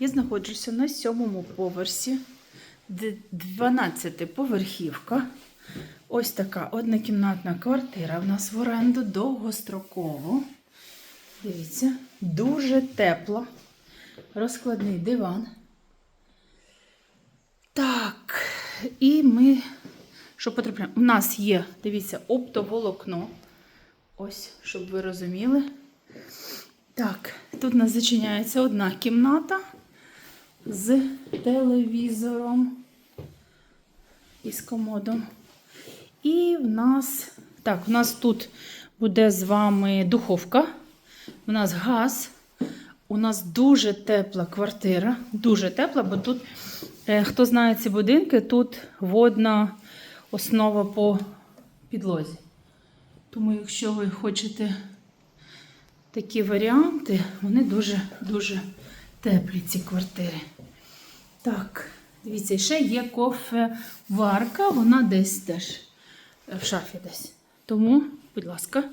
Я знаходжуся на сьомому поверсі, 12 поверхівка. Ось така однокімнатна квартира. В нас в оренду довгостроково. Дивіться, дуже тепла. Розкладний диван. Так, і ми що потрапляємо? У нас є, дивіться, оптоволокно. Ось, щоб ви розуміли. Так, тут у нас зачиняється одна кімната з телевізором і з комодом. І в нас, так, у нас тут буде з вами духовка, у нас газ, у нас дуже тепла квартира, дуже тепла, бо тут, е, хто знає ці будинки, тут водна основа по підлозі. Тому, якщо ви хочете такі варіанти, вони дуже-дуже теплі, ці квартири. Так, дивіться, ще є кофеварка, вона десь теж в шафі десь. Тому, будь ласка.